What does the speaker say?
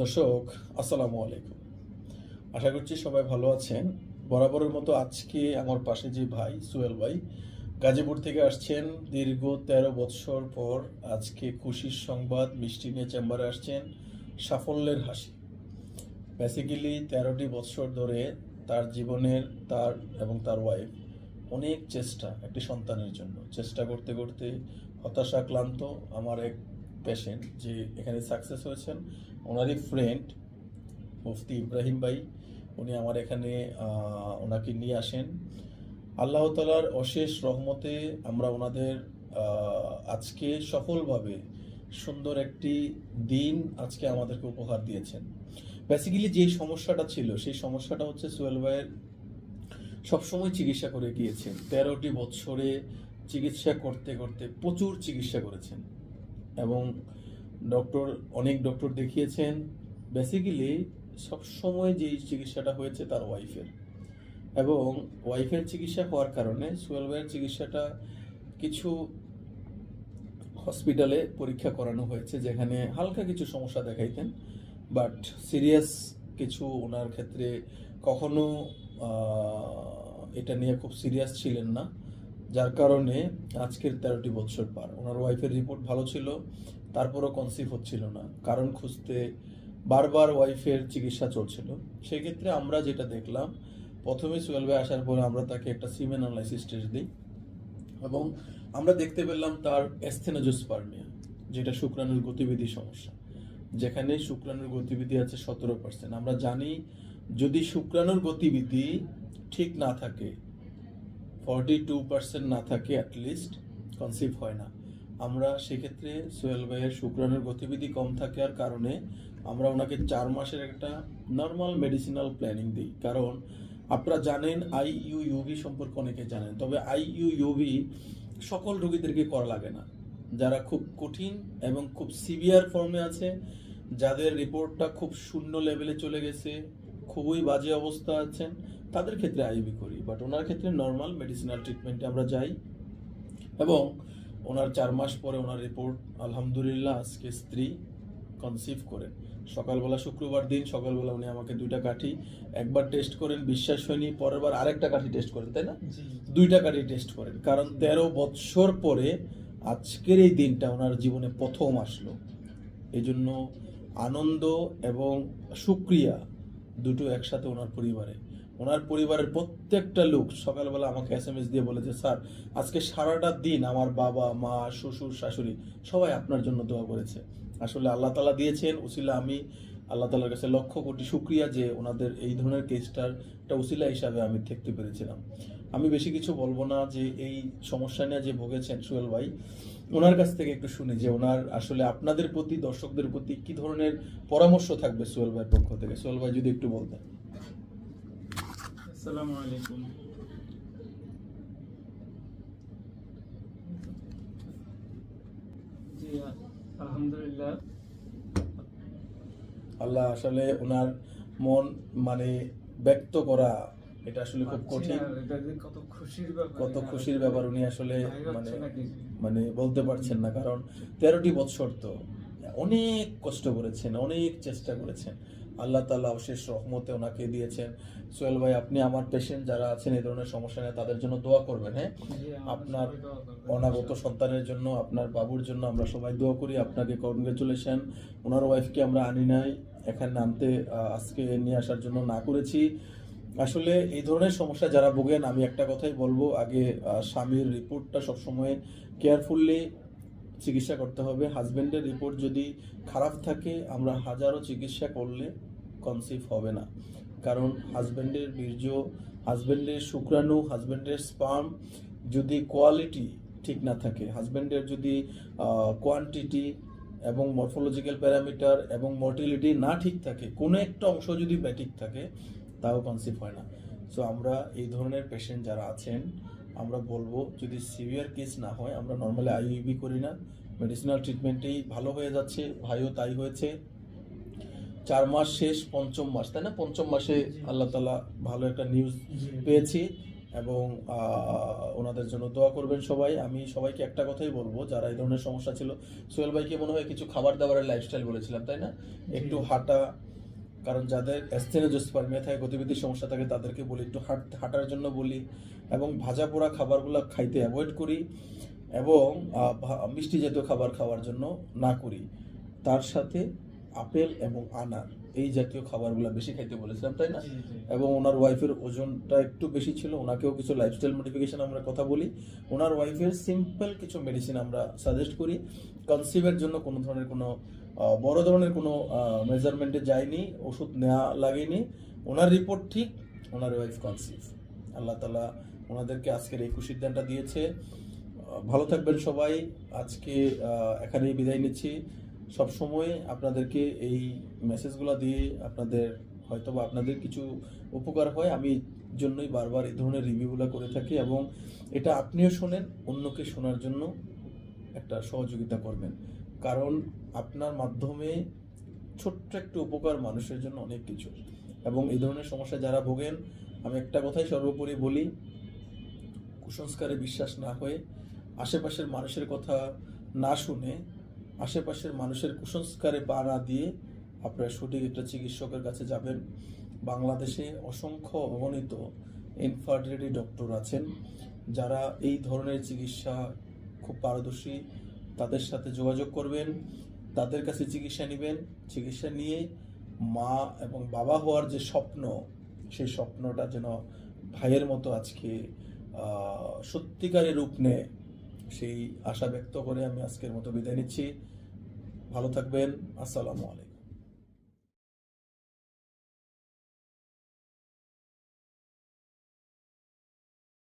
দর্শক, আসসালামু আলাইকুম। আশা করছি সবাই ভালো আছেন। বরাবরের মতো আজকে আমার পাশে যে ভাই সুয়েল ভাই, গাজীপুর থেকে আসছেন। দীর্ঘ তেরো বৎসর পর আজকে খুশির সংবাদ, মিষ্টি নিয়ে চেম্বারে আসছেন সাফল্যের হাসি। বেসিক্যালি তেরোটি বৎসর ধরে তার জীবনের, তার এবং তার ওয়াইফ অনেক চেষ্টা একটি সন্তানের জন্য। চেষ্টা করতে করতে হতাশা ক্লান্ত আমার এক পেশেন্ট যে এখানে সাকসেস হয়েছেন, ওনারই ফ্রেন্ড মুফতি ইব্রাহিম ভাই, উনি আমার এখানে ওনাকে নিয়ে আসেন। আল্লাহ তালার অশেষ রহমতে আমরা ওনাদের আজকে সফলভাবে সুন্দর একটি দিন আজকে আমাদেরকে উপহার দিয়েছেন। বেসিক্যালি যে সমস্যাটা ছিল, সেই সমস্যাটা হচ্ছে সোহেল ভাইয়ের সবসময় চিকিৎসা করে গিয়েছেন। তেরোটি বছরে চিকিৎসা করতে করতে প্রচুর চিকিৎসা করেছেন। এবং ডক্টর, অনেক ডক্টর দেখিয়েছেন বেসিক্যালি সবসময় যেই চিকিৎসাটা হয়েছে তার ওয়াইফের এবং ওয়াইফের চিকিৎসা হওয়ার কারণে সোহেল ভাইয়ের চিকিৎসাটা কিছু হসপিটালে পরীক্ষা করানো হয়েছে, যেখানে হালকা কিছু সমস্যা দেখাইতেন বাট সিরিয়াস কিছু ওনার ক্ষেত্রে কখনো এটা নিয়ে খুব সিরিয়াস ছিলেন না। যার কারণে আজকের তেরোটি বছর পার। ওনার ওয়াইফের রিপোর্ট ভালো ছিল, তারপরও কনসিভ হচ্ছিল না। কারণ খুঁজতে বারবার ওয়াইফের চিকিৎসা চলছিল। সেক্ষেত্রে আমরা যেটা দেখলাম, প্রথমে সোহেল ভাই আসার পরে আমরা তাকে একটা সিমেন অ্যানালাইসিস টেস্ট দিই এবং আমরা দেখতে পেলাম তার এস্থেনোজোস্পার্মিয়া যেটা শুক্রাণুর গতিবিধি সমস্যা, যেখানে শুক্রাণুর গতিবিধি আছে সতেরো পার্সেন্ট আমরা জানি যদি শুক্রাণুর গতিবিধি ঠিক না থাকে ফর্টি টু পার্সেন্ট না থাকে অ্যাটলিস্ট কনসিভ হয় না। আমরা সেক্ষেত্রে সোহেল ভাইয়ের শুক্রাণুর গতিবিধি কম থাকার কারণে আমরা ওনাকে চার মাসের একটা নর্মাল মেডিসিনাল প্ল্যানিং দিই। কারণ আপনারা জানেন আইইউ ইউভি সম্পর্কে অনেকে জানেন, তবে আইইউ ইউভি সকল রোগীদেরকে করা লাগে না। যারা খুব কঠিন এবং খুব সিভিয়ার ফর্মে আছে, যাদের রিপোর্টটা খুব শূন্য লেভেলে চলে গেছে খুবই বাজে অবস্থা আছেন তাদের ক্ষেত্রে আইবি করি বাট ওনার ক্ষেত্রে নর্মাল মেডিসিনাল ট্রিটমেন্টে আমরা যাই। এবং ওনার চার মাস পরে ওনার রিপোর্ট আলহামদুলিল্লাহ আজকে স্ত্রী কনসিভ করেন। সকালবেলা শুক্রবার দিন সকালবেলা উনি আমাকে দুইটা কাঠি একবার টেস্ট করেন বিশ্বাস হয়নি পরের বার আরেকটা কাঠি টেস্ট করেন তাই না? দুইটা কাঠি টেস্ট করেন কারণ তেরো বৎসর পরে আজকের এই দিনটা ওনার জীবনে প্রথম আসলো। এই জন্য আনন্দ এবং সুক্রিয়া দুটো একসাথে ওনার পরিবারে। ওনার পরিবারের প্রত্যেকটা লোক সকালবেলা আমাকে এস এম এস দিয়ে বলেছে, স্যার, আজকে সারাটা দিন আমার বাবা, মা, শ্বশুর, শাশুড়ি সবাই আপনার জন্য দোয়া করেছে। আসলে আল্লাহ তালা দিয়েছেন, উসিলা আমি আল্লাহ তালার কাছে লক্ষ কোটি শুক্রিয়া যে ওনাদের এই ধরনের কেসটার একটা উসিলা হিসাবে আমি থাকতে পেরেছিলাম। আমি বেশি কিছু বলব না যে এই সমস্যা নিয়ে যে ভুগেছেন সুয়েল ভাই ওনার কাছ থেকে একটু শুনি যে ওনার আসলে আপনাদের প্রতি দর্শকদের প্রতি কি ধরনের পরামর্শ থাকবে সোহেল ভাইয়ের পক্ষ থেকে? সোহেল ভাই যদি একটু বলতেন। আসসালামু আলাইকুম। আলহামদুলিল্লাহ। আল্লাহ আসলে ওনার মন মানে ব্যক্ত করা এটা আসলে খুব কঠিন। কত খুশির ব্যাপার উনি আসলে মানে মানে বলতে পারছেন না কারণ তেরোটি বৎসর তো অনেক কষ্ট করেছেন অনেক চেষ্টা করেছেন। আল্লাহ তাল্লাহ অশেষ রহমতে ওনাকে দিয়েছেন। সোহেল ভাই আপনি আমার পেশেন্ট যারা আছেন এই ধরনের সমস্যা নিয়ে তাদের জন্য দোয়া করবেন হ্যাঁ? আপনার অনাগত সন্তানের জন্য আপনার বাবুর জন্য আমরা সবাই দোয়া করি। আপনাকে কনগ্রেচুলেশন ওনার ওয়াইফকে আমরা আনি নাই। এখানে নামতে আজকে নিয়ে আসার জন্য না করেছি। আসলে এই ধরনের সমস্যা যারা ভোগেন, আমি একটা কথাই বলব, আগে স্বামীর রিপোর্টটা সবসময় কেয়ারফুললি চিকিৎসা করতে হবে। হাজবেন্ডের রিপোর্ট যদি খারাপ থাকে, আমরা হাজারো চিকিৎসা করলে কনসিভ হবে না। কারণ হাজবেন্ডের বীর্য, হাজবেন্ডের শুক্রাণু, হাজবেন্ডের স্পাম যদি কোয়ালিটি ঠিক না থাকে, হাজবেন্ডের যদি কোয়ান্টিটি এবং মরফোলজিক্যাল প্যারামিটার এবং মর্টিলিটি না ঠিক থাকে, কোনো একটা অংশ যদি ব্যাটিক থাকে তাও কনসিভ হয় না। সো আমরা এই ধরনের পেশেন্ট যারা আছেন আমরা বলব যদি সিভিয়ার কেস না হয় আমরা নর্মালি আইইবি করি না। মেডিসিনাল ট্রিটমেন্টেই ভালো হয়ে যাচ্ছে ভাইও তাই হয়েছে। চার মাস শেষ পঞ্চম মাস তাই না? পঞ্চম মাসে আল্লাহ তালা ভালো একটা নিউজ পেয়েছি এবং ওনাদের জন্য দোয়া করবেন সবাই। আমি সবাইকে একটা কথাই বলব যারা এই ধরনের সমস্যা ছিল সোহেল ভাইকে মনে হয় কিছু খাবার দাবারের লাইফস্টাইল বলেছিলাম তাই না? একটু হাঁটা কারণ যাদের অ্যাস্থেনোজোস্পার্মিয়া থাকে গতিবিধির সমস্যা থাকে, তাদেরকে বলি একটু হাঁট, হাঁটার জন্য বলি এবং ভাজা পোড়া খাবারগুলো খাইতে অ্যাভয়েড করি এবং মিষ্টি জাতীয় খাবার খাওয়ার জন্য না করি। তার সাথে আপেল এবং আনার। এই জাতীয় খাবারগুলো বেশি খাইতে বলেছিলাম তাই না। এবং ওনার ওয়াইফের ওজনটা একটু বেশি ছিল ওনাকেও কিছু লাইফস্টাইল মডিফিকেশন আমরা কথা বলি। ওনার ওয়াইফের সিম্পল কিছু মেডিসিন আমরা সাজেস্ট করি। কনসিভের জন্য কোনো ধরনের কোনো বড় ধরনের কোনো মেজারমেন্টে যায়নি ওষুধ নেওয়া লাগেনি। ওনার রিপোর্ট ঠিক ওনার ওয়াইফ কনসিভ আল্লাহ তালা ওনাদেরকে আজকের এই দানটা দিয়েছে। ভালো থাকবেন সবাই। আজকে এখানেই বিদায় নিচ্ছি। সব সময় আপনাদেরকে এই মেসেজগুলো দিয়ে আপনাদের হয়তো বা আপনাদের কিছু উপকার হয়। আমি জন্যই বারবার এই ধরনের রিভিউগুলো করে থাকি এবং এটা আপনিও শোনেন, অন্যকে শোনার জন্য একটা সহযোগিতা করবেন। কারণ আপনার মাধ্যমে ছোট্ট একটু উপকার মানুষের জন্য অনেক কিছু। এবং এই ধরনের সমস্যা যারা ভোগেন, আমি একটা কথাই সর্বোপরি বলি, কুসংস্কারে বিশ্বাস না হয়ে আশেপাশের মানুষের কথা না শুনে আশেপাশের মানুষের কুসংস্কারে পা না দিয়ে আপনারা সঠিক একটা চিকিৎসকের কাছে যাবেন। বাংলাদেশে অসংখ্য অগণিত ইনফার্টিলিটি ডক্টর আছেন। যারা এই ধরনের চিকিৎসা খুব পারদর্শী, তাদের সাথে যোগাযোগ করবেন, তাদের কাছে চিকিৎসা নেবেন। চিকিৎসা নিয়ে মা এবং বাবা হওয়ার যে স্বপ্ন, সেই স্বপ্নটা যেন ভাইয়ের মতো আজকে সত্যিকারের রূপ নেয়। সেই আশা ব্যক্ত করে আমি আজকের মতো বিদায় নিচ্ছি। ভালো থাকবেন। আসসালামু আলাইকুম।